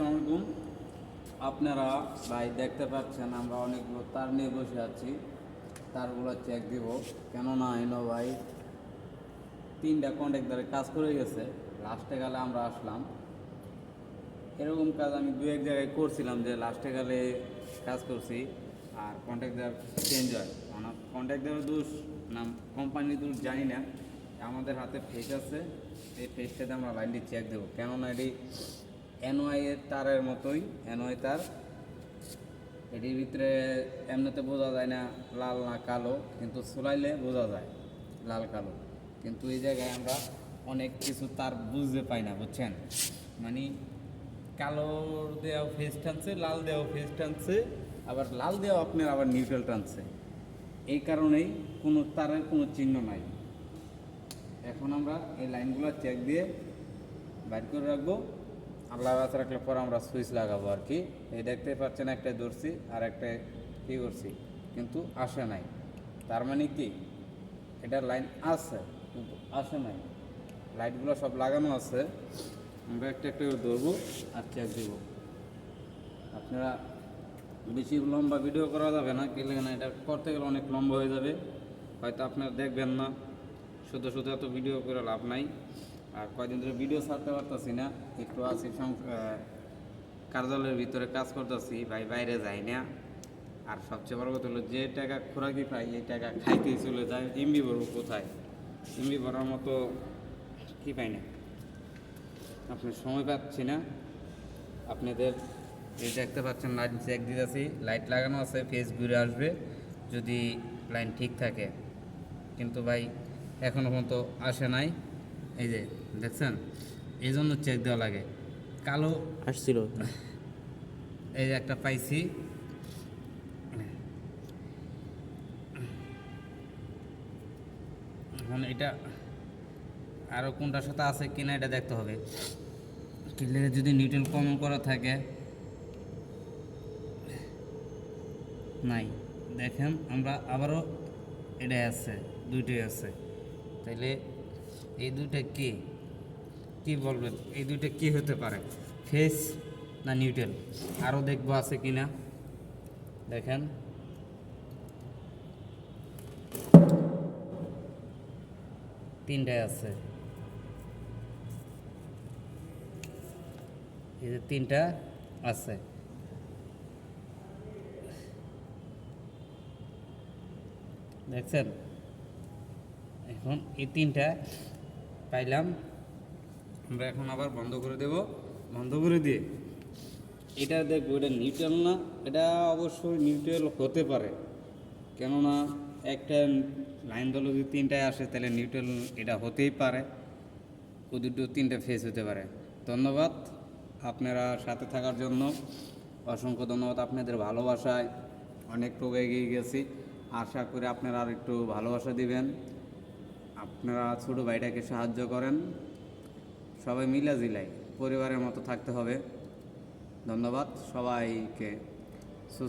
আসসালামু আলাইকুম আপনারা ভাই দেখতে পাচ্ছেন আমরা অনেকগুলো তার নিয়ে বসে আছি। তারগুলো চেক দিব। কেননা এনো ভাই তিনটা কন্ট্রাক্টারে কাজ করে গেছে। লাস্টে গেলে আমরা আসলাম। এরকম কাজ আমি দু এক জায়গায় করছিলাম যে লাস্টে গেলে কাজ করছি। আর কন্ট্রাক্টার চেঞ্জ হয়। আমার কন্ট্রাক্টারের দোষ নাম কোম্পানির দোষ জানি না। আমাদের হাতে ফেস আছে। এই ফেসটাতে আমরা লাইনটি চেক দেবো। কেননা এটি এনওয়াই এর তারের মতোই, এনওয়াই তার। এটির ভিতরে এমনিতে বোঝা যায় না লাল না কালো, কিন্তু সোলাইলে বোঝা যায় লাল কালো। কিন্তু এই জায়গায় আমরা অনেক কিছু তার বুঝতে পাই না, বুঝছেন? মানে কালো দেওয়া ফেস টানছে, লাল দেওয়া ফেস টানছে, আবার লাল দেওয়া আপনার আবার নিউট্রাল টানছে। এই কারণেই কোনো তারের কোনো চিহ্ন নাই। এখন আমরা এই লাইনগুলো চেক দিয়ে বাইর করে রাখব। আল্লাহ বাস রাখলে পর আমরা সুইচ লাগাবো আর কি। এই দেখতে পাচ্ছেন একটা ধরছি আর একটা কী করছি, কিন্তু আসে নাই। তার মানে কি? এটা লাইন আছে, কিন্তু আসে নাই। লাইটগুলো সব লাগানো আছে। আমরা একটা একটা ধরবো আর চেক দেবো। আপনারা বেশি লম্বা ভিডিও করা যাবে না, কি না, এটা করতে গেলে অনেক লম্বা হয়ে যাবে। হয়তো আপনারা দেখবেন না, শুধু শুধু এত ভিডিও করে লাভ নাই। আর কয়দিন ধরে ভিডিও ছাড়তে পারতাছি না, একটু আছি কার্যালয়ের ভিতরে কাজ করতেছি, ভাই বাইরে যাই না। আর সবচেয়ে বড় কথা হলো যে টাকা খোরাকি পাই, এই টাকা খাইতেই চলে যায়। এমবি ভরবো কোথায়? এমবি ভরার মতো কি পাই না। আপনি সময় পাচ্ছি না। আপনাদের এই দেখতে পাচ্ছেন লাইট চেক দিতেছি। লাইট লাগানো আছে, ফেস ঘুরে আসবে, যদি লাইন ঠিক থাকে। কিন্তু ভাই এখনও পর্যন্ত আসে নাই। এই যে দেখছেন? এই জন্য চেক দেওয়া লাগে। কালো আসছিল। এই যে একটা পাইছি। এখন এটা আরও কোনটার সাথে আছে কিনা এটা দেখতে হবে। কিনলে যদি নিউট্রাল কম করা থাকে। নাই। দেখেন আমরা আবারও এটাই আছে দুইটাই আছে। তাইলে এই দুইটা কি? কি বলবেন? এই দুইটা কি হতে পারে? ফেস না নিউট্রাল? আরও দেখব আছে কিনা? দেখেন। তিনটায় আছে। এই যে তিনটা আছে। দেখছেন? এখন এই তিনটা পাইলাম। আমরা এখন আবার বন্ধ করে দেব। বন্ধ করে দিয়ে এটা দেখব, এটা নিউট্রাল না, এটা অবশ্যই নিউট্রাল হতে পারে। কেননা একটা লাইন দল যদি তিনটায় আসে, তাহলে নিউট্রাল এটা হতেই পারে। ও দুটো তিনটে ফেস হতে পারে। ধন্যবাদ আপনারা সাথে থাকার জন্য। অসংখ্য ধন্যবাদ আপনাদের ভালোবাসায়। অনেক এগিয়ে গেছি। আশা করি আপনারা আর একটু ভালোবাসা দিবেন। আপনারা ছোটো ভাইটাকে সাহায্য করেন। সবাই মিলা জিলাই পরিবারের মতো থাকতে হবে। ধন্যবাদ সবাইকে।